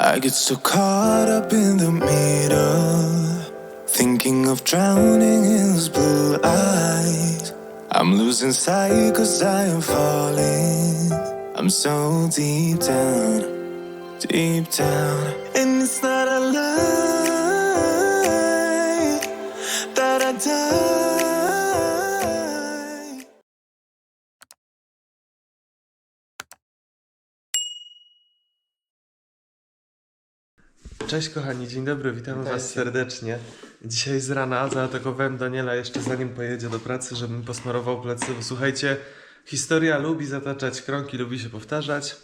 I get so caught up in the middle, thinking of drowning in those blue eyes. I'm losing sight cause I am falling. I'm so deep down, deep down. And it's not a lie Cześć kochani, dzień dobry, witamy Witajcie. was serdecznie. Dzisiaj z rana zaatakowałem Daniela jeszcze zanim pojedzie do pracy, żebym posmarował plecy. Bo Słuchajcie, historia lubi zataczać krągi, lubi się powtarzać.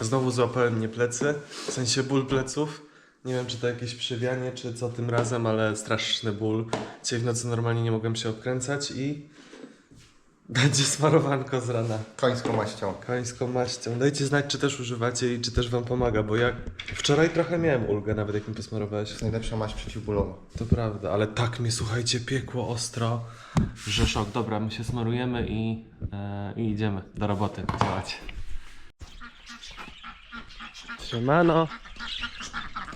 Znowu złapałem mnie plecy, w sensie ból pleców. Nie wiem, czy to jakieś przewianie, czy co tym razem, ale straszny ból. Dzisiaj w nocy normalnie nie mogłem się obkręcać i będzie smarowanko z rana. Końską maścią. Końską maścią. Dajcie znać, czy też używacie i czy też wam pomaga, bo jak wczoraj trochę miałem ulgę, nawet jak mi posmarowałeś. To jest najlepsza maść przeciwbólowa. To prawda, ale tak mnie, słuchajcie, piekło ostro, że szok. Dobra, my się smarujemy i, e, i idziemy do roboty działać. Siemano.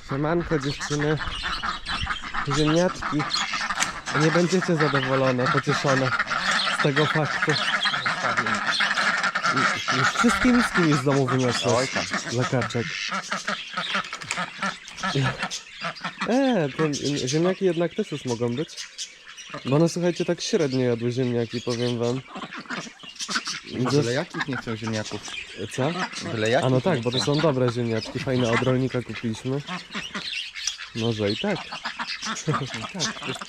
Siemanko dziewczyny. Ziemniaczki. Nie będziecie zadowolone, pocieszone z tego faktu. Już wszystkie miski mi z domu wyniosłeś. Lekaczek. E, to ziemniaki jednak też już mogą być. Bo one słuchajcie tak średnio jadły ziemniaki, powiem wam. Byle jakich nie chcą ziemniaków? Co? Byle jakich A no tak, bo to są dobre ziemniaczki, fajne od rolnika kupiliśmy. Może i tak. Tak,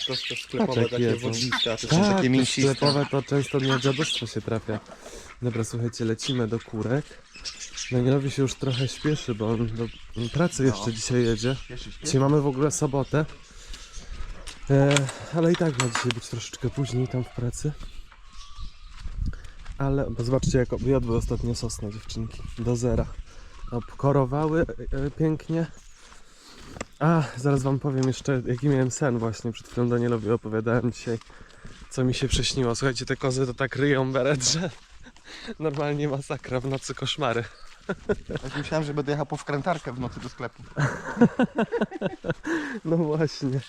to jest to sklepowe takie jedzą. to są Tak, takie te mięsiste. sklepowe to często na dziadostwo się trafia. Dobra, słuchajcie, lecimy do kurek. Danielowi się już trochę śpieszy, bo on do pracy jeszcze dzisiaj jedzie. Dzisiaj mamy w ogóle sobotę. E, ale i tak ma dzisiaj być troszeczkę później tam w pracy. Ale bo zobaczcie, jak jadły ostatnio sosny dziewczynki. Do zera. Obkorowały e, e, pięknie. A, zaraz wam powiem jeszcze, jaki miałem sen właśnie. Przed chwilą Danielowi opowiadałem dzisiaj, co mi się przyśniło. Słuchajcie, te kozy to tak ryją beret, że normalnie masakra, w nocy koszmary. Tak myślałem, że będę jechał po wkrętarkę w nocy do sklepu. No właśnie.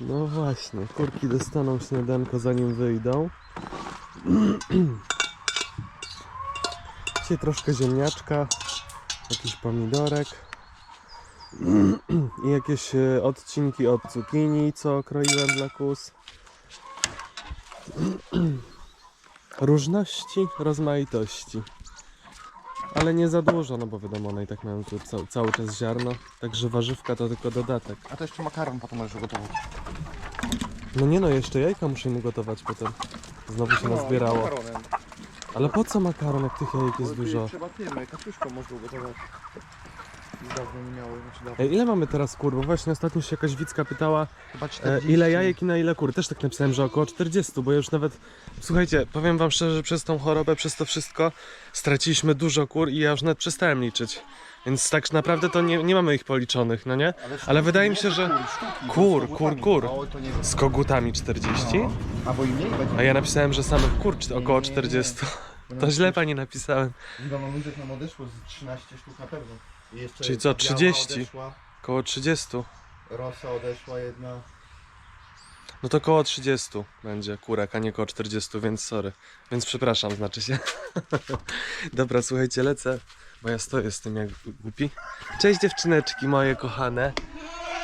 No właśnie. Kurki dostaną śniadanko zanim wyjdą. Dzisiaj troszkę ziemniaczka, jakiś pomidorek i jakieś e, odcinki od cukinii, co kroiłem dla kus. Różności, rozmaitości. Ale nie za dużo, no bo wiadomo, one i tak mają tu cały, cały czas ziarno. Także warzywka to tylko dodatek. A to jeszcze makaron potem możesz ugotować. No nie no, jeszcze jajka muszę mu gotować potem. Znowu się nazbierało. makaronem. Ale po co makaron, jak tych jajek jest dużo? Trzeba tym, kaczuszką można ugotować. Dawno nie miały, znaczy dawno. Ej, ile mamy teraz kur? Bo właśnie ostatnio się jakaś widzka pytała, Chyba e, 40. ile jajek i na ile kur. Też tak napisałem, że około 40, bo ja już nawet... Słuchajcie, powiem wam szczerze, przez tą chorobę, przez to wszystko straciliśmy dużo kur i ja już nawet przestałem liczyć. Więc tak naprawdę to nie, nie mamy ich policzonych, no nie? sztuki, Ale wydaje mi się, nie? że... sztuki, Kur, z kur, kogutami. kur. O, to nie wiem. Z kogutami 40? No. Albo i mniej będzie. A ja napisałem, że samych kur czy około 40. To źle pani napisałem. Chyba mamulek nam odeszło z 13 sztuk na pewno. I jeszcze Czyli co, biała 30? Odeszła, Koło 30. rosa odeszła jedna. No to koło 30 będzie kurek, a nie koło 40, więc sorry. Więc przepraszam, znaczy się. Dobra, słuchajcie, lecę, bo ja stoję z tym jak głupi. Cześć dziewczyneczki moje kochane.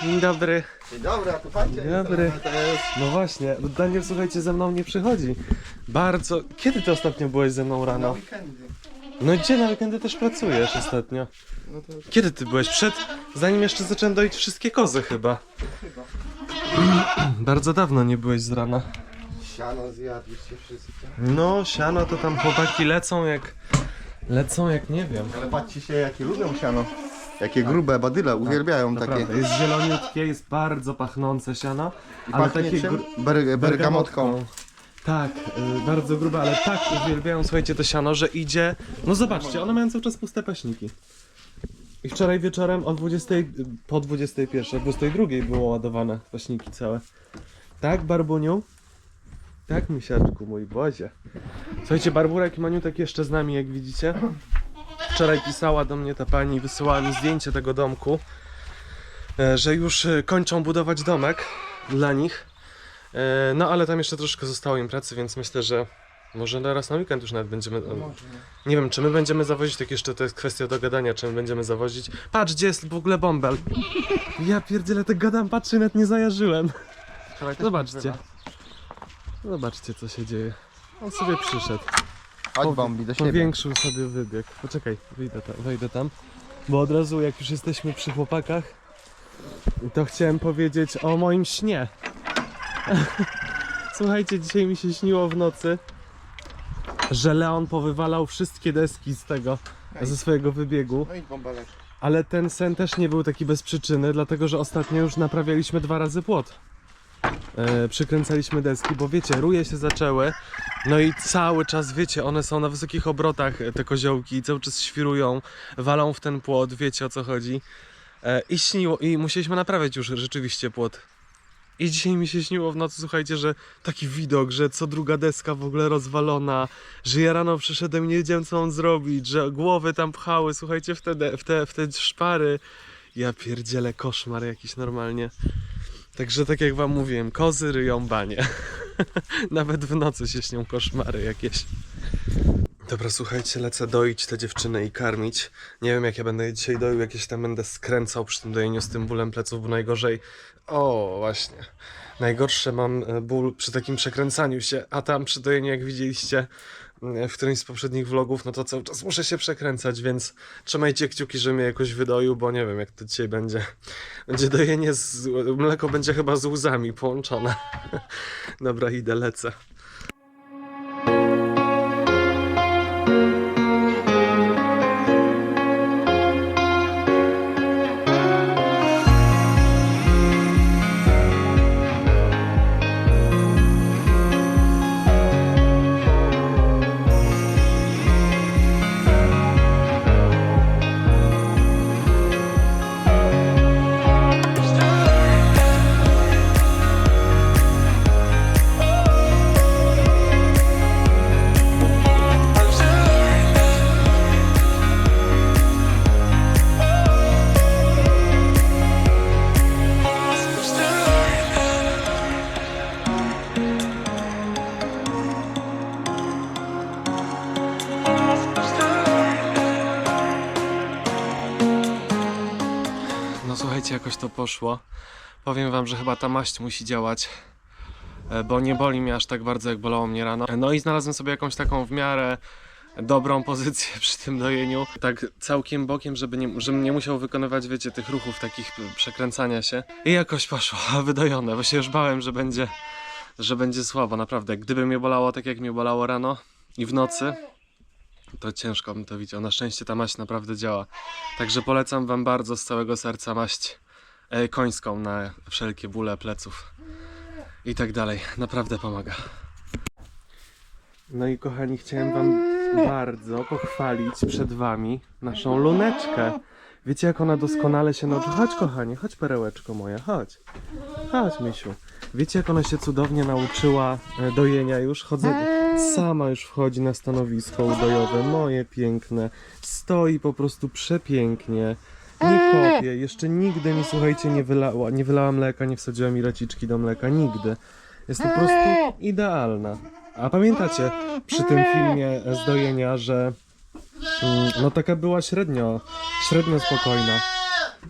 Dzień dobry. Dzień dobry, a tu fajnie. Dzień dobry. To jest... No właśnie, no Daniel słuchajcie ze mną nie przychodzi. Bardzo. Kiedy ty ostatnio byłeś ze mną Na rano? weekendy. No gdzie na weekendy też pracujesz ostatnio? No to Kiedy ty byłeś? Przed, zanim jeszcze zacząłem doić wszystkie kozy chyba. chyba. Bardzo dawno nie byłeś z rana. Siano zjadliście wszyscy. No, siano to tam chłopaki lecą jak. Lecą jak nie wiem. Ale patrzcie się, jakie lubią siano. Jakie grube badyle, uwielbiają To takie. prawda, jest zieloniutkie, jest bardzo pachnące siano, I ale pachnie takie czym? Ber bergamotką. Tak, y, bardzo grube, ale tak uwielbiają, słuchajcie, to siano, że idzie. No zobaczcie, one mają cały czas puste paśniki. I wczoraj wieczorem o 20, po 21, o 22 było ładowane paśniki całe. Tak, Barbuniu? Tak, misiaczku, mój Bozie. Słuchajcie, Barburek i Maniutek jeszcze z nami, jak widzicie. Wczoraj pisała do mnie ta pani, wysyłała mi zdjęcie tego domku, e, że już e, kończą budować domek dla nich. E, No ale tam jeszcze troszkę zostało im pracy, więc myślę, że może teraz na weekend już nawet będziemy. Nie wiem, czy my będziemy zawozić, tak jeszcze to jest kwestia dogadania, czy my będziemy zawozić. Patrz, gdzie jest w ogóle bąbel. Ja pierdzielę, tak gadam, patrzę, nawet nie zajarzyłem. Zobaczcie. Zobaczcie, co się dzieje. On sobie przyszedł. Chodź Bombi, do siebie. Powiększył sobie wybieg. Poczekaj, wyjdę tam, wejdę tam. Bo od razu, jak już jesteśmy przy chłopakach, to chciałem powiedzieć o moim śnie. Słuchajcie, dzisiaj mi się śniło w nocy, że Leon powywalał wszystkie deski z tego, ze swojego wybiegu. No i. Ale ten sen też nie był taki bez przyczyny, dlatego że ostatnio już naprawialiśmy dwa razy płot. E, przykręcaliśmy deski, bo wiecie, ruje się zaczęły, no i cały czas, wiecie, one są na wysokich obrotach, te koziołki, cały czas świrują, walą w ten płot, wiecie o co chodzi. E, I śniło, i musieliśmy naprawiać już rzeczywiście płot. I dzisiaj mi się śniło w nocy, słuchajcie, że taki widok, że co druga deska w ogóle rozwalona, że ja rano przyszedłem i nie wiedziałem co mam zrobić, że głowy tam pchały, słuchajcie, w te, w te, w te szpary. Ja pierdzielę koszmar jakiś normalnie. Także tak jak wam mówiłem, kozy ryją banie. Nawet w nocy się śnią koszmary jakieś. Dobra, słuchajcie, lecę doić tę dziewczynę i karmić. Nie wiem, jak ja będę jej dzisiaj doił, jakieś tam będę skręcał przy tym dojeniu z tym bólem pleców, bo najgorzej... O, właśnie. Najgorsze mam e, ból przy takim przekręcaniu się, a tam przy dojeniu, jak widzieliście w którymś z poprzednich vlogów, no to cały czas muszę się przekręcać, więc trzymajcie kciuki, że mnie jakoś wydoił, bo nie wiem, jak to dzisiaj będzie. Będzie dojenie z... Mleko będzie chyba z łzami połączone. Dobra, idę, lecę. Poszło. Powiem wam, że chyba ta maść musi działać, e, bo nie boli mnie aż tak bardzo, jak bolało mnie rano. No i znalazłem sobie jakąś taką w miarę dobrą pozycję przy tym dojeniu. Tak całkiem bokiem, żeby nie, żebym nie musiał wykonywać, wiecie, tych ruchów takich przekręcania się. I jakoś poszło, wydojone, bo się już bałem, że będzie, że będzie słabo, naprawdę. Gdyby mnie bolało tak, jak mnie bolało rano i w nocy, to ciężko bym to widział. Na szczęście ta maść naprawdę działa. Także polecam Wam bardzo z całego serca maść końską na wszelkie bóle pleców i tak dalej. Naprawdę pomaga. No i kochani, chciałem Wam bardzo pochwalić przed Wami naszą luneczkę. Wiecie jak ona doskonale się nauczy? Chodź kochanie, chodź perełeczko moja, chodź. Chodź misiu. Wiecie jak ona się cudownie nauczyła e, dojenia już? Chodzę, sama już wchodzi na stanowisko udojowe, moje piękne. Stoi po prostu przepięknie. Nie kopie, jeszcze nigdy mi słuchajcie nie wylała, nie wylała mleka, nie wsadziła mi raciczki do mleka, nigdy. Jest po prostu idealna. A pamiętacie przy tym filmie z dojenia, że mm, no taka była średnio, średnio spokojna.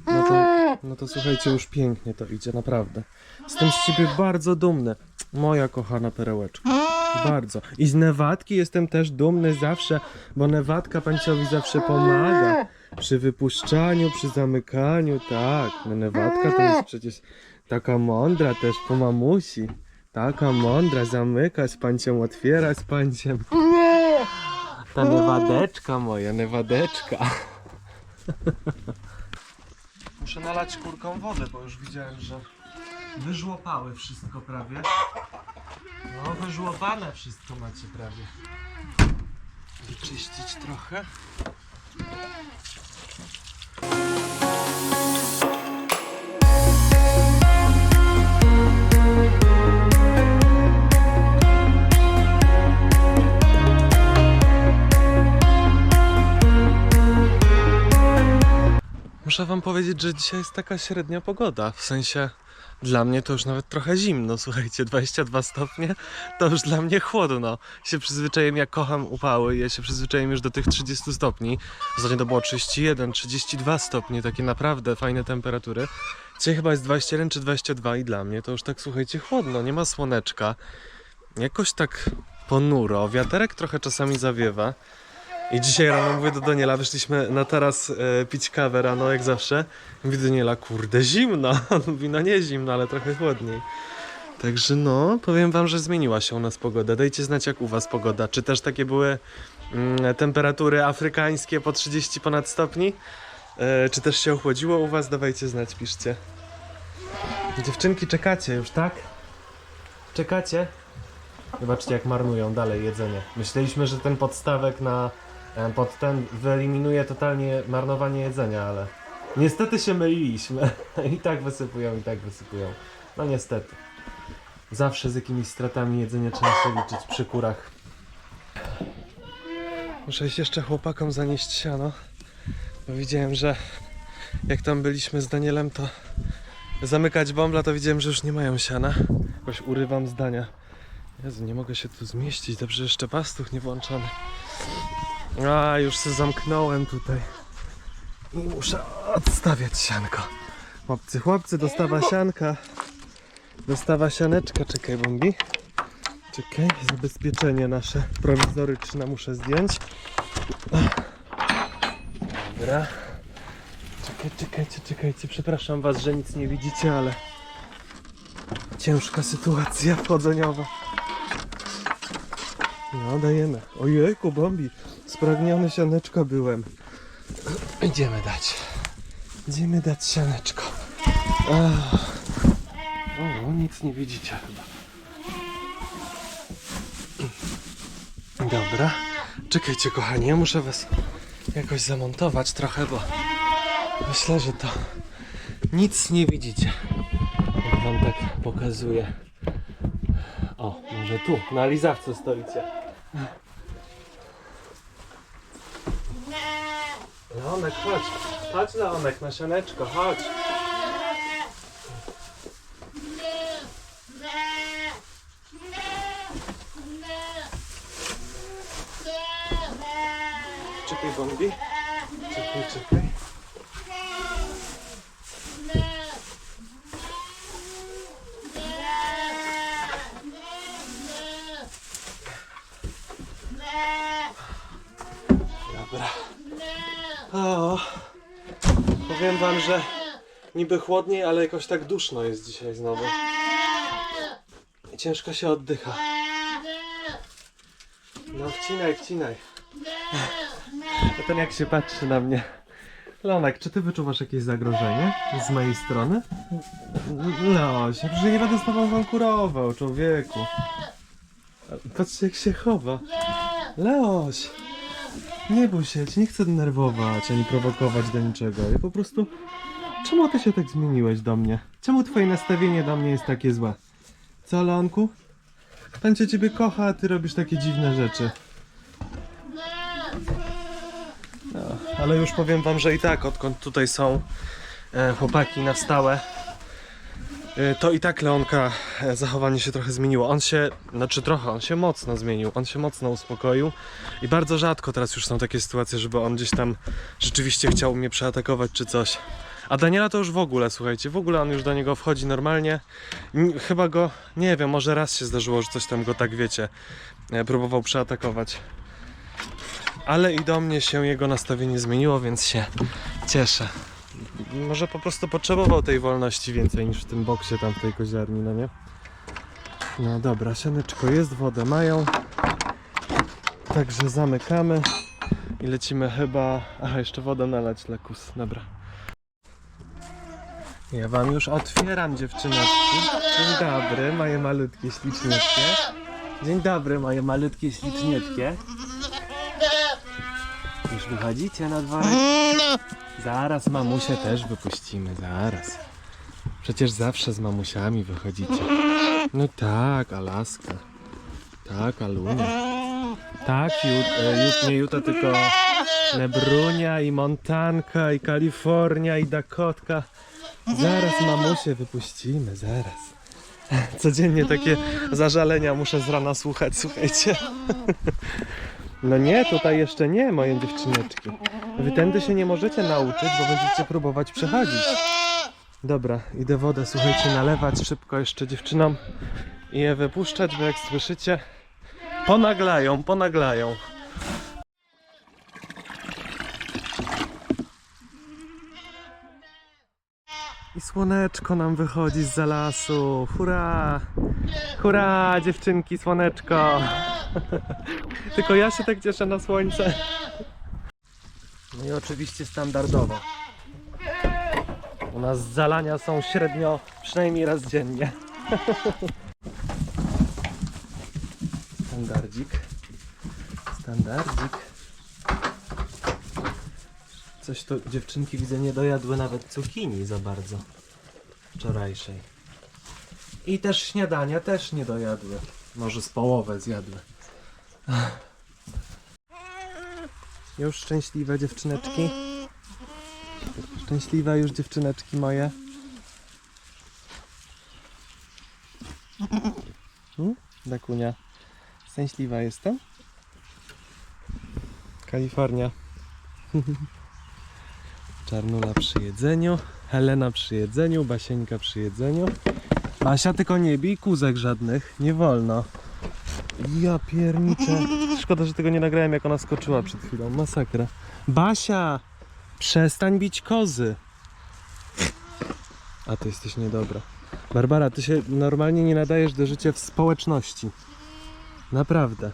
No to, no to słuchajcie, już pięknie to idzie, naprawdę. Jestem z ciebie bardzo dumny, moja kochana perełeczka. Bardzo. I z Newadki jestem też dumny zawsze, bo Newadka panciowi zawsze pomaga. Przy wypuszczaniu, przy zamykaniu, tak. No Newadka to jest przecież taka mądra też po mamusi. Taka mądra, zamykać z panciem, otwierać z panciem. Ta Newadeczka moja, Newadeczka. Muszę nalać kurką wodę, bo już widziałem, że wyżłopały wszystko prawie. No, wyżłowane wszystko macie prawie. Wyczyścić trochę. Muszę wam powiedzieć, że dzisiaj jest taka średnia pogoda. W sensie dla mnie to już nawet trochę zimno. Słuchajcie, 22 stopnie to już dla mnie chłodno. Się przyzwyczaiłem, ja kocham upały. Ja się przyzwyczaiłem już do tych 30 stopni. Ostatnio to było 31, 32 stopnie, takie naprawdę fajne temperatury. Dzisiaj chyba jest 21 czy 22 i dla mnie to już tak, słuchajcie, chłodno. Nie ma słoneczka. Jakoś tak ponuro. Wiaterek trochę czasami zawiewa. I dzisiaj rano mówię do Daniela, wyszliśmy na taras e, pić kawę rano, jak zawsze. Mówię do Daniela, kurde, zimno. On mówi, no nie zimno, ale trochę chłodniej. Także no, powiem wam, że zmieniła się u nas pogoda. Dajcie znać, jak u was pogoda. Czy też takie były mm, temperatury afrykańskie po 30 ponad stopni? E, czy też się ochłodziło u was? Dawajcie znać, piszcie. Dziewczynki, czekacie już, tak? Czekacie? Zobaczcie, jak marnują dalej jedzenie. Myśleliśmy, że ten podstawek na pod ten wyeliminuje totalnie marnowanie jedzenia, ale niestety się myliliśmy. I tak wysypują, i tak wysypują. No niestety. Zawsze z jakimiś stratami jedzenia trzeba się liczyć przy kurach. Muszę iść jeszcze chłopakom zanieść siano. Bo widziałem, że jak tam byliśmy z Danielem, to zamykać bąbla, to widziałem, że już nie mają siana. Jakoś urywam zdania. Jezu, nie mogę się tu zmieścić. Dobrze, jeszcze pastuch nie włączony. A, już się zamknąłem tutaj. I muszę odstawiać sianko. Chłopcy, chłopcy, dostawa sianka. Dostawa sianeczka. Czekaj, bombi. Czekaj, zabezpieczenie nasze prowizoryczne muszę zdjąć. Dobra. Czekaj, czekajcie, czekajcie. Przepraszam was, że nic nie widzicie, ale ciężka sytuacja wchodzeniowa. No, dajemy. Ojejku, bombi. Spragniony sianeczko byłem. Idziemy dać. Idziemy dać sianeczko. O, nic nie widzicie chyba. Dobra. Czekajcie, kochani, ja muszę was jakoś zamontować trochę, bo myślę, że to nic nie widzicie. Jak wam tak pokazuję. O, może tu, na lizawce stoicie. Leonek, chodź. Chodź, Leonek, na sianeczko, chodź. Czekaj, Bombi. Czekaj, czekaj. Dobra. O, powiem wam, że niby chłodniej, ale jakoś tak duszno jest dzisiaj znowu. I ciężko się oddycha. No wcinaj, wcinaj. A ten jak się patrzy na mnie. Leonek, czy ty wyczuwasz jakieś zagrożenie z mojej strony? Ja przecież nie będę z tobą konkurował, człowieku. Patrzcie jak się chowa. Leoś! Nie bój się, ja cię nie chcę denerwować, ani prowokować do niczego. Ja po prostu... Czemu ty się tak zmieniłeś do mnie? Czemu twoje nastawienie do mnie jest takie złe? Co, Leonku? Pan cię ciebie kocha, a ty robisz takie dziwne rzeczy. No, ale już powiem wam, że i tak, odkąd tutaj są e, chłopaki na stałe, to i tak Leonka e, zachowanie się trochę zmieniło. On się, znaczy trochę, on się mocno zmienił, on się mocno uspokoił i bardzo rzadko teraz już są takie sytuacje, żeby on gdzieś tam rzeczywiście chciał mnie przeatakować czy coś. A Daniela to już w ogóle, słuchajcie, w ogóle on już do niego wchodzi normalnie. Chyba go, nie wiem, może raz się zdarzyło, że coś tam go tak, wiecie, e, próbował przeatakować. Ale i do mnie się jego nastawienie zmieniło, więc się cieszę. Może po prostu potrzebował tej wolności więcej niż w tym boksie tam w tej koziarni, no nie? No dobra, sianeczko jest, wodę mają. Także zamykamy i lecimy chyba... Aha, jeszcze wodę nalać, lekus, dobra. Ja wam już otwieram dziewczyneczki. Dzień dobry, moje malutkie śliczniutkie. Dzień dobry, moje malutkie śliczniutkie. Już wychodzicie na dworek? Zaraz mamusię też wypuścimy, zaraz. Przecież zawsze z mamusiami wychodzicie. No tak, Alaska. Tak, Alunia. Tak, Jut, e, Jut, nie Juta, tylko Nebrunia i Montanka i Kalifornia i Dakotka. Zaraz mamusie wypuścimy, zaraz. Codziennie takie zażalenia muszę z rana słuchać, słuchajcie. No nie, tutaj jeszcze nie, moje dziewczyneczki. Wy tędy się nie możecie nauczyć, bo będziecie próbować przechodzić. Dobra, idę wodę, słuchajcie, nalewać szybko jeszcze dziewczynom i je wypuszczać, bo jak słyszycie, ponaglają, ponaglają. I słoneczko nam wychodzi z lasu. Hurra! Hurra, dziewczynki, słoneczko! Tylko ja się tak cieszę na słońce. No i oczywiście standardowo. U nas zalania są średnio przynajmniej raz dziennie. Standardzik. Standardzik. Coś to dziewczynki widzę nie dojadły nawet cukinii za bardzo wczorajszej. I też śniadania też nie dojadły. Może z połowę zjadły. Już szczęśliwe dziewczyneczki. Szczęśliwe już dziewczyneczki moje. Hmm? Dakunia. Szczęśliwa jestem. Kalifornia. Czarnula przy jedzeniu, Helena przy jedzeniu, Basieńka przy jedzeniu. Basia tylko nie bij kuzek żadnych, nie wolno. Ja pierniczę. Szkoda, że tego nie nagrałem jak ona skoczyła przed chwilą. Masakra. Basia! Przestań bić kozy. A ty jesteś niedobra. Barbara, ty się normalnie nie nadajesz do życia w społeczności. Naprawdę.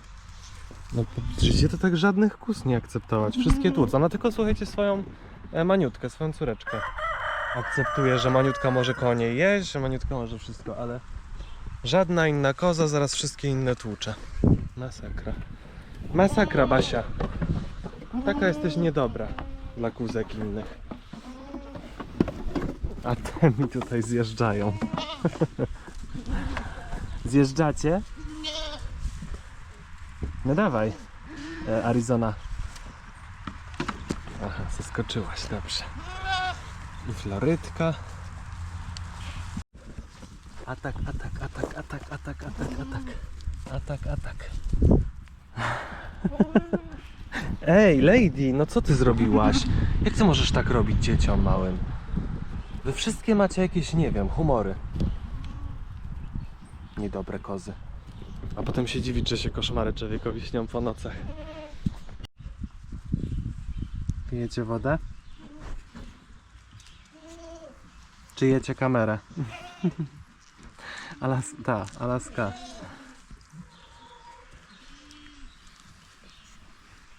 No, życie to tak żadnych kus nie akceptować. Wszystkie tłuc. Ona tylko, słuchajcie, swoją maniutkę, swoją córeczkę akceptuje, że maniutka może koło niej jeść, że maniutka może wszystko, ale żadna inna koza zaraz wszystkie inne tłucze. Masakra. Masakra, Basia. Taka jesteś niedobra dla kuzek innych. A te mi tutaj zjeżdżają. Zjeżdżacie? No dawaj, e, Arizona. Aha, zaskoczyłaś, dobrze. I Florydka. Atak, atak, atak, atak, atak, atak, atak. Atak, atak. Ej, lady, no co ty zrobiłaś? Jak ty możesz tak robić dzieciom małym? Wy wszystkie macie jakieś, nie wiem, humory. Niedobre kozy. A potem się dziwić, że się koszmary człowiekowi śnią po nocach. Pijecie wodę? Czy jecie kamerę? Alas ta, Alaska.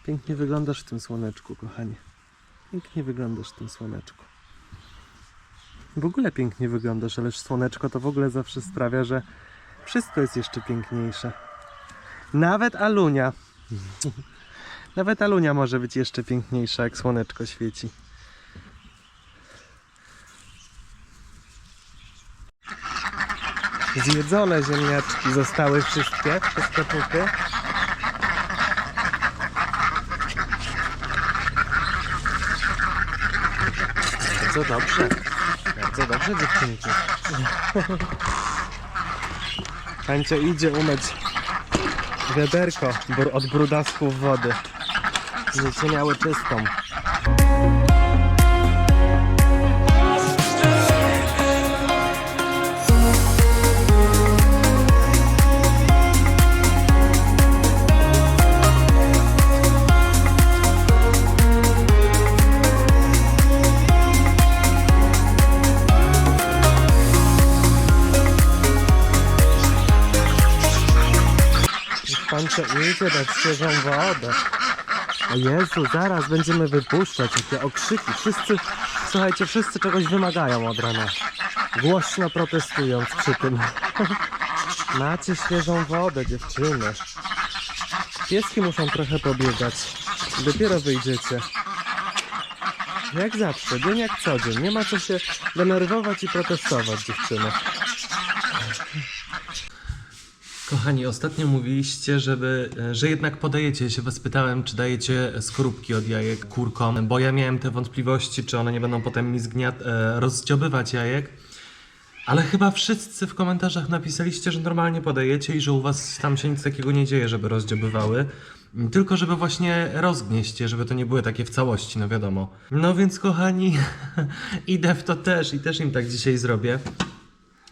Pięknie wyglądasz w tym słoneczku, kochanie. Pięknie wyglądasz w tym słoneczku. W ogóle pięknie wyglądasz, ależ słoneczko to w ogóle zawsze sprawia, że wszystko jest jeszcze piękniejsze. Nawet Alunia. Nawet Alunia może być jeszcze piękniejsza, jak słoneczko świeci. Zjedzone ziemniaczki zostały wszystkie, wszystkie pupy. Bardzo dobrze. Bardzo dobrze dziewczynki. Hańcio idzie umyć wiaderko od brudasków wody. Będziecie miały czystą. Hańcio idzie dać świeżą wodę. O Jezu, zaraz będziemy wypuszczać jakie okrzyki. Wszyscy, słuchajcie, wszyscy czegoś wymagają od rana. Głośno protestując przy tym. Macie świeżą wodę, dziewczyny. Pieski muszą trochę pobiegać. Dopiero wyjdziecie. Jak zawsze, dzień jak co dzień. Nie ma co się denerwować i protestować, dziewczyny. Kochani, ostatnio mówiliście, żeby, e, że jednak podajecie. Się was pytałem, czy dajecie skorupki od jajek kurkom, bo ja miałem te wątpliwości, czy one nie będą potem mi zgniat, e, rozdziobywać jajek. Ale chyba wszyscy w komentarzach napisaliście, że normalnie podajecie i że u was tam się nic takiego nie dzieje, żeby rozdziobywały. Tylko żeby właśnie rozgnieść je, żeby to nie były takie w całości, no wiadomo. No więc kochani, idę w to też i też im tak dzisiaj zrobię.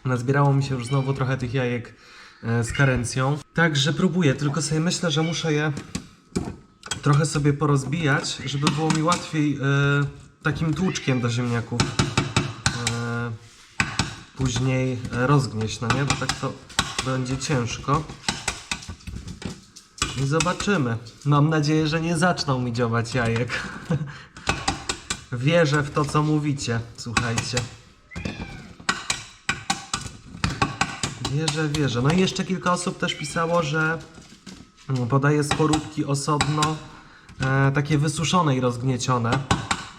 Nazbierało mi się już znowu trochę tych jajek z karencją. Także próbuję, tylko sobie myślę, że muszę je trochę sobie porozbijać, żeby było mi łatwiej e, takim tłuczkiem do ziemniaków e, później e, rozgnieść, no nie? Bo tak to będzie ciężko. I zobaczymy. Mam nadzieję, że nie zaczną mi działać jajek. Wierzę w to, co mówicie. Słuchajcie. Wierzę, wierzę. No i jeszcze kilka osób też pisało, że mm, podaje skorupki osobno, e, takie wysuszone i rozgniecione.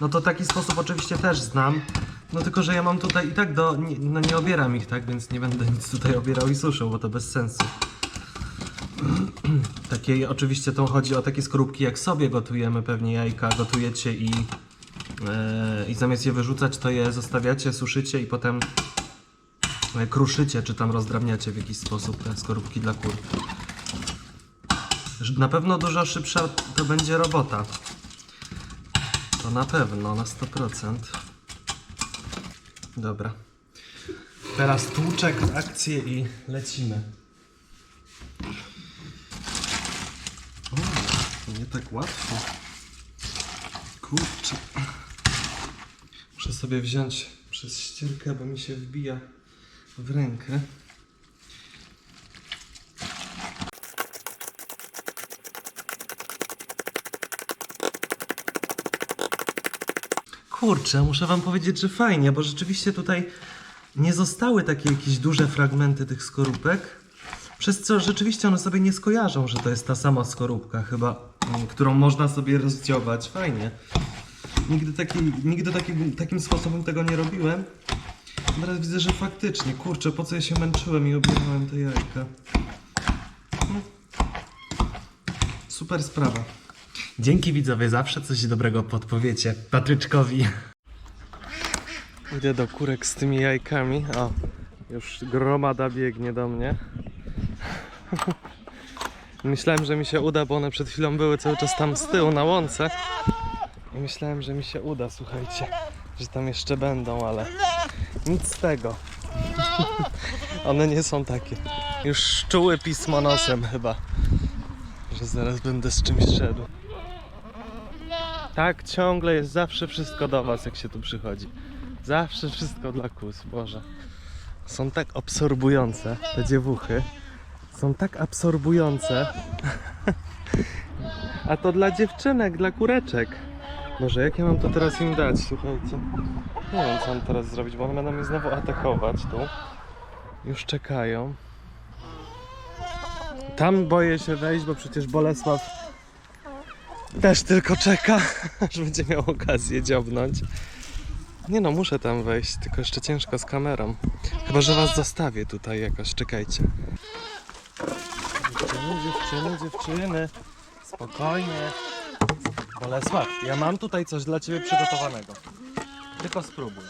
No to taki sposób oczywiście też znam. No tylko, że ja mam tutaj i tak do. Nie, no nie obieram ich, tak? Więc nie będę nic tutaj obierał i suszył, bo to bez sensu. Takie, oczywiście to chodzi o takie skorupki, jak sobie gotujemy, pewnie jajka gotujecie i, e, i zamiast je wyrzucać, to je zostawiacie, suszycie i potem kruszycie, czy tam rozdrabniacie w jakiś sposób te skorupki dla kur. Na pewno dużo szybsza to będzie robota. To na pewno, na 100%. Dobra. Teraz tłuczek, akcję i lecimy. O, nie tak łatwo. Kurczę. Muszę sobie wziąć przez ścierkę, bo mi się wbija w rękę. Kurczę, muszę wam powiedzieć, że fajnie, bo rzeczywiście tutaj nie zostały takie jakieś duże fragmenty tych skorupek, przez co rzeczywiście one sobie nie skojarzą, że to jest ta sama skorupka chyba, mm, którą można sobie rozdziować. Fajnie. Nigdy, taki, nigdy taki, takim sposobem tego nie robiłem. Teraz widzę, że faktycznie, kurczę, po co ja się męczyłem i obierałem te jajka. Super sprawa. Dzięki widzowie, zawsze coś dobrego podpowiecie Patryczkowi. Idę do kurek z tymi jajkami. O, już gromada biegnie do mnie. Myślałem, że mi się uda, bo one przed chwilą były cały czas tam z tyłu na łące. I myślałem, że mi się uda, słuchajcie, że tam jeszcze będą, ale nic z tego. One nie są takie. Już szczuły pismo nosem chyba, że zaraz będę z czymś szedł. Tak, ciągle jest zawsze wszystko do was, jak się tu przychodzi. Zawsze wszystko dla kus, Boże. Są tak absorbujące, te dziewuchy. Są tak absorbujące. A to dla dziewczynek, dla kureczek. Boże, jak ja mam to teraz im dać, słuchajcie. Nie wiem, co mam teraz zrobić, bo one będą mnie znowu atakować tu. Już czekają. Tam boję się wejść, bo przecież Bolesław też tylko czeka, aż będzie miał okazję dziobnąć. Nie no, muszę tam wejść, tylko jeszcze ciężko z kamerą. Chyba, że was zostawię tutaj jakoś, czekajcie. Dziewczyny, dziewczyny, dziewczyny. Spokojnie. Bolesław, ja mam tutaj coś dla ciebie przygotowanego. Tylko spróbuj.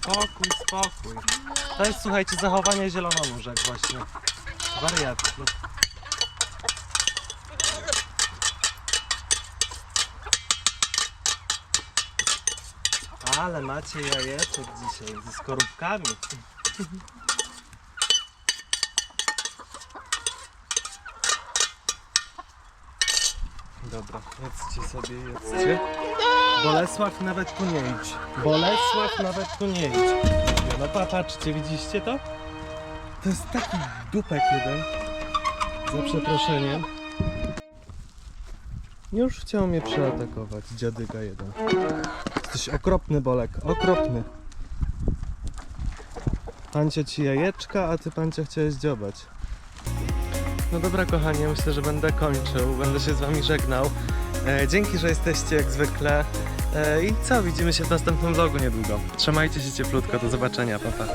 Spokój, spokój. To jest, słuchajcie, zachowanie zielononóżek właśnie. Wariatki. Ale macie jajeczek dzisiaj ze skorupkami. Dobra, jedzcie sobie, jedzcie. Bolesław nawet tu nie idź. Bolesław nawet tu nie idź. No popatrzcie, widzicie to? To jest taki dupek jeden. Za przeproszeniem. Już chciał mnie przeatakować, dziadyga jeden. Jesteś okropny, Bolek, okropny. Pancia ci jajeczka, a ty pancia chciałeś dziobać. No dobra kochanie, myślę, że będę kończył, będę się z wami żegnał. E, dzięki, że jesteście jak zwykle. E, I co, widzimy się w następnym vlogu niedługo. Trzymajcie się cieplutko, do zobaczenia, pa pa.